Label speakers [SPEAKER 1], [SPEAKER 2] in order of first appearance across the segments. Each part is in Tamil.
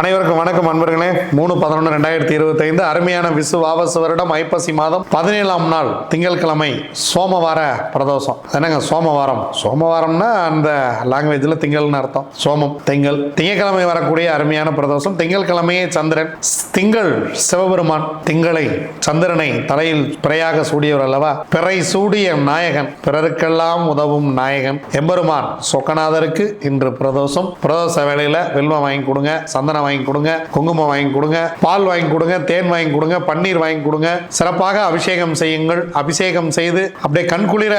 [SPEAKER 1] அனைவருக்கும் வணக்கம் அன்பர்களே. மூணு பதினொன்று ரெண்டாயிரத்தி இருபத்தைந்து அருமையான விசுவாவச வருடம் ஐப்பசி மாதம் பதினேழாம் நாள் திங்கட்கிழமை சோமவார பிரதோஷம். என்னங்க சோமவாரம்? சோமவாரம்னா அந்த லாங்குவேஜில் திங்கள்னு அர்த்தம். சோமம் திங்கள். திங்கட்கிழமை வரக்கூடிய அருமையான பிரதோஷம். திங்கட்கிழமையே சந்திரன். திங்கள் சிவபெருமான். திங்களை சந்திரனை தலையில் பிறையாக சூடியவர் அல்லவா? பிறை சூடிய நாயகன். பிறருக்கெல்லாம் உதவும் நாயகன். எம்பெருமான் சொக்கநாதருக்கு இன்று பிரதோஷம். பிரதோஷ வேலையில் வெல்வம் வாங்கி கொடுங்க. சந்தனம் வாங்கி கொடுங்க குங்குமம் வாங்கி கொடுங்க பால் வாங்கி கொடுங்க தேன் வாங்கி கொடுங்க பன்னீர் வாங்கி கொடுங்க. சிறப்பாக அபிஷேகம் செய்யுங்கள் அபிஷேகம் செய்து அப்படியே கண்குளிர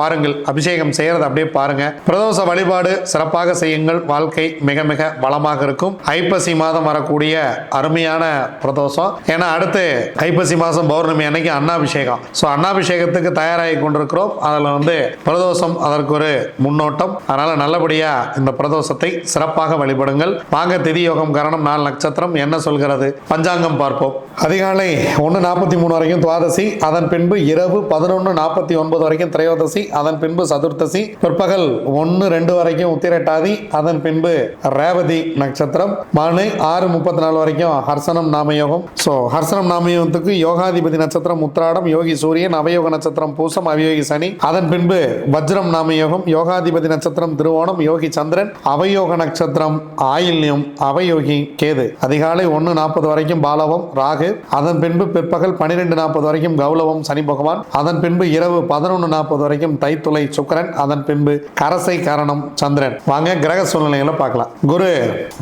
[SPEAKER 1] பாருங்கள் அபிஷேகம் செய்யறது அப்படியே பாருங்க. பிரதோஷ வழிபாடு சிறப்பாக செய்யுங்கள் வாழ்க்கை மிக மிக வளமாக இருக்கும். ஐப்பசி மாதம் வரக்கூடிய அருமையான பிரதோஷம். ஏன்னா அடுத்து ஐப்பசி மாதம் பௌர்ணமி அன்னைக்கு அன்னாபிஷேகம். ஸோ அன்னாபிஷேகத்துக்கு தயாராகி கொண்டிருக்கிறோம். அதில் வந்து பிரதோஷம் அதற்கு ஒரு முன்னோட்டம். அதனால நல்லபடியா இந்த பிரதோஷத்தை சிறப்பாக வழிபடுங்கள். வாங்க திதி யோகம் கரணம் நாலு நட்சத்திரம் என்ன சொல்கிறது? பஞ்சாங்கம் பார்ப்போம். அதிகாலை ஒன்று நாற்பத்தி மூணு வரைக்கும் துவாதசி அதன் பின்பு இரவு பதினொன்று நாற்பத்தி ஒன்பது வரைக்கும் திரையோதசி அதன் பின்பு சதுர்த்தசி பிற்பகல் ஒன்று ரெண்டு வரைக்கும் உத்திரட்டாதி அதன் பின்பு ரேவதி நட்சத்திரம் மாலை ஆறு முப்பத்தி நாலு வரைக்கும் ஹர்சனம் நாமயோகம். ஸோ ஹர்சனம் நாமயோகத்துக்கு யோகாதிபதி நட்சத்திரம் உத்திராடம் யோகி சூரியன் அவயோக நட்சத்திரம் பூசம் அவயோகி சனி. அதன் பின்பு வஜ்ரம் நாமயோகம் யோகாதிபதி நட்சத்திரம் திருவோணம் யோகி சந்திரன் அவயோக நட்சத்திரம் ஆயில்யம் அவயோகி கேது. அதிகாலை ஒன்று நாற்பது வரைக்கும் பாலவம் ராகு. அதன் பின்பு பிற்பகல் பனிரெண்டு நாற்பது வரைக்கும் கௌலவம் சனி பகவான். அதன் பின்பு இரவு பதினொன்று நாற்பது வரைக்கும் தைத்துளை சுக்கரன். அதன் பின்பு கரசை காரணம் சந்திரன். வாங்க கிரக சூழ்நிலைகளை பார்க்கலாம். குரு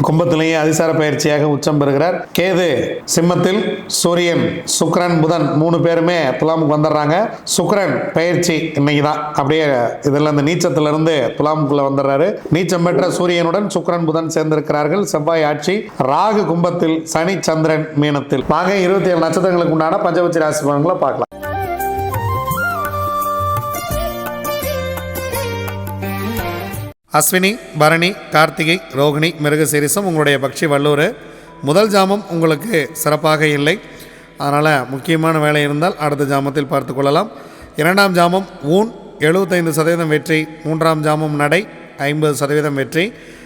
[SPEAKER 1] கும்பத்திலேயே அதிசார பயிற்சியாக உச்சம் பெறுகிறார். கேது சிம்மத்தில் சூரியன் சுக்கரன் புதன் மூணு பேருமே துலாமுக்கு வந்துடுறாங்க. சுக்கரன் பயிற்சி இன்னைக்கு தான் அப்படியே இதுல இந்த நீச்சத்துல இருந்து துலாமுக்குள்ள வந்துடுறாரு. நீச்சம் பெற்ற சூரியனுடன் சுக்கரன் புதன் சேர்ந்திருக்கிறார்கள். செவ்வாய் ஆட்சி ராகு கும்பத்தில் சனி சந்திரன் மீனத்தில். வாங்க இருபத்தி ஏழு நட்சத்திரங்களுக்கு உண்டான பஞ்சபட்சி ராசி பலன்களை பார்க்கலாம். அஸ்வினி பரணி கார்த்திகை ரோகிணி மிருகசீரிசம் உங்களுடைய பக்ஷி வல்லூர் முதல் ஜாமம் உங்களுக்கு சிறப்பாக இல்லை. அதனால் முக்கியமான வேலை இருந்தால் அடுத்த ஜாமத்தில் பார்த்து கொள்ளலாம். இரண்டாம் ஜாமம் ஊன் எழுபத்தைந்து சதவீதம் வெற்றி. மூன்றாம் ஜாமம் நடை ஐம்பது சதவீதம் வெற்றி.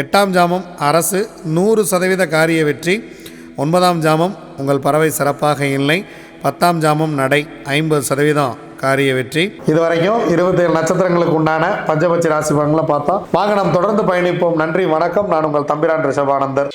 [SPEAKER 1] எட்டாம் ஜாமம் அரசு நூறு சதவீத காரிய வெற்றி. ஒன்பதாம் ஜாமம் உங்கள் பறவை சிறப்பாக இல்லை. பத்தாம் ஜாமம் நடை ஐம்பது சதவீதம் காரிய வெற்றி. இது வரைக்கும் இருபத்தேழு நட்சத்திரங்களுக்கு உண்டான பஞ்சபட்சி ராசி பலன்களை பார்த்தோம் வாங்க நாம் தொடர்ந்து பயணிப்போம். நன்றி வணக்கம். நான் உங்கள் தம்பிரான் ரிஷபானந்தர்.